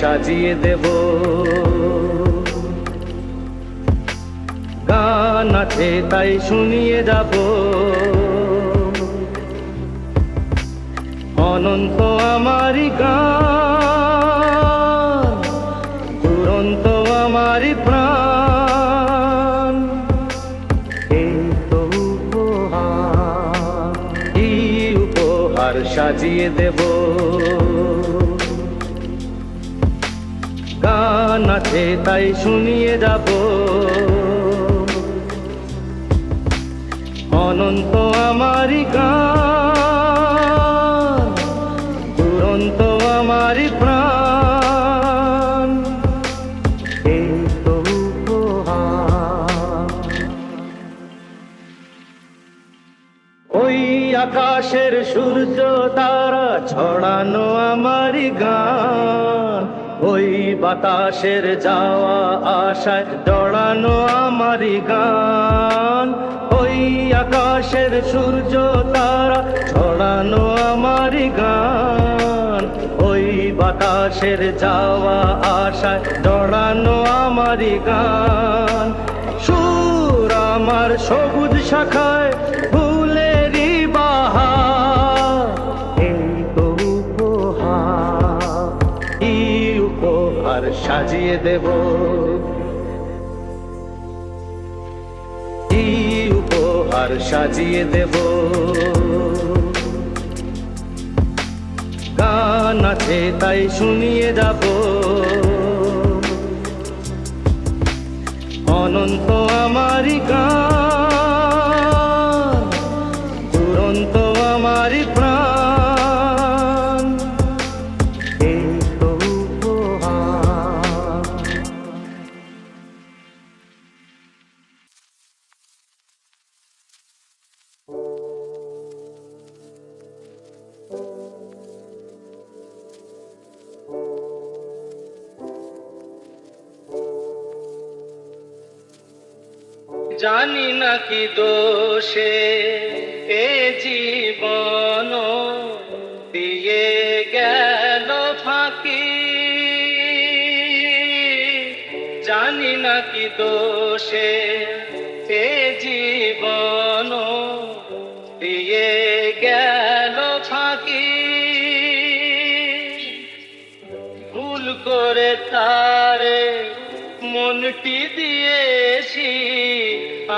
সাজিয়ে দেব। গান আছে, তাই শুনিয়ে যাব। অনন্ত আমারি গান, দুরন্ত আমারি প্রাণ। এই তো উপহার, এই উপহার সাজিয়ে দেব। আছে তাই শুনিয়ে যাব। অনন্ত আমারি গান, দুরন্ত আমারি প্রাণ। এই তো ওই আকাশের সূর্য তারা ছড়ানো আমারি গান। ওই বাতাসের যাওয়া আশায় জড়ানো আমারি গান। ওই আকাশের সূর্য তারা ছড়ানো আমারি গান। ওই বাতাসের যাওয়া আশায় জড়ানো আমারি গান। সুর আমার সবুজ শাখায় সাজিয়ে দেব। কি উপহার সাজিয়ে দেব? গান আছে তাই শুনিয়ে যাব। অনন্ত আমারি গান। জানি না কি দোষে, এ জীবন দিয়ে গেল ফাঁকি। জানি না কি দোষে, এ জীবন দিয়ে গেল ফাঁকি। ভুল করে তারে মনটি দিয়েছি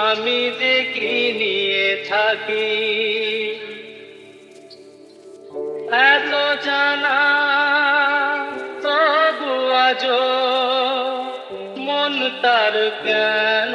আমি যে কি নিয়ে থাকি? এত জানা তবু আজ মন তার কেন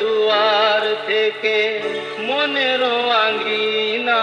দুয়ার থেকে মনের আঙ্গিনা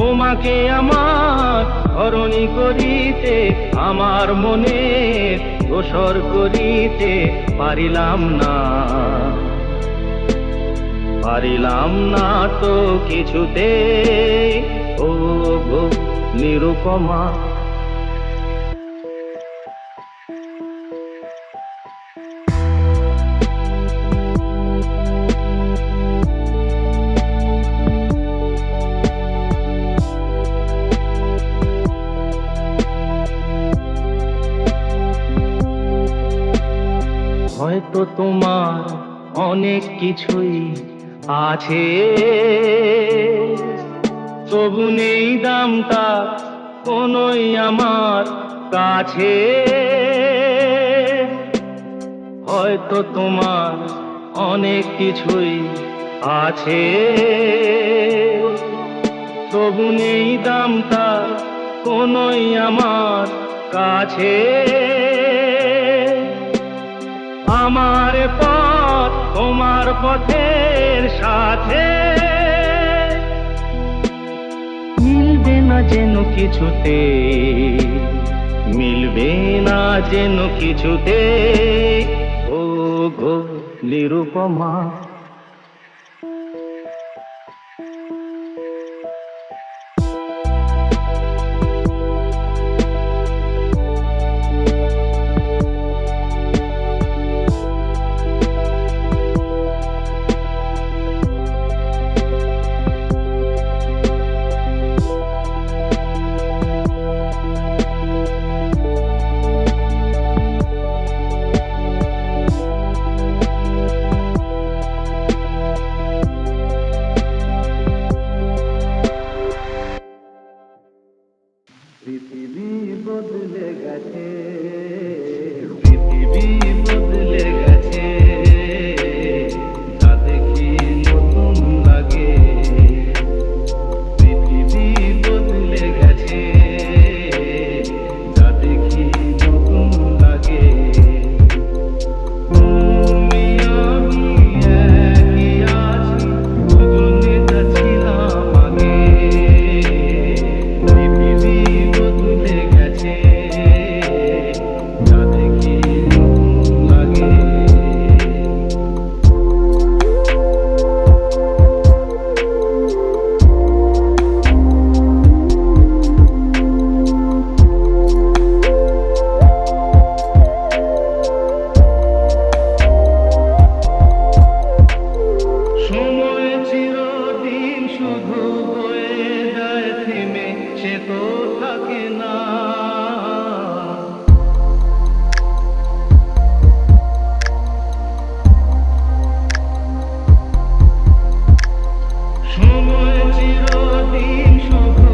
তোমাকে আমার ধরণী করিতে, আমার মনে দোসর করিতে পারিলাম না। পারিলাম না তো কিছুতে ও গো নিরুপমা হয়তো তোমার অনেক কিছুই আছে। তবু নেই দামটা কোনোই আমার কাছে। হয়তো তোমার অনেক কিছুই আছে। তবু নেই দামটা কোনোই আমার কাছে। আমার পথ তোমার পথের সাথে। মিলবে না যেন কিছুতে, মিলবে না যেন কিছুতে। ও গো, নিরুপমা। চিরদিন সভা।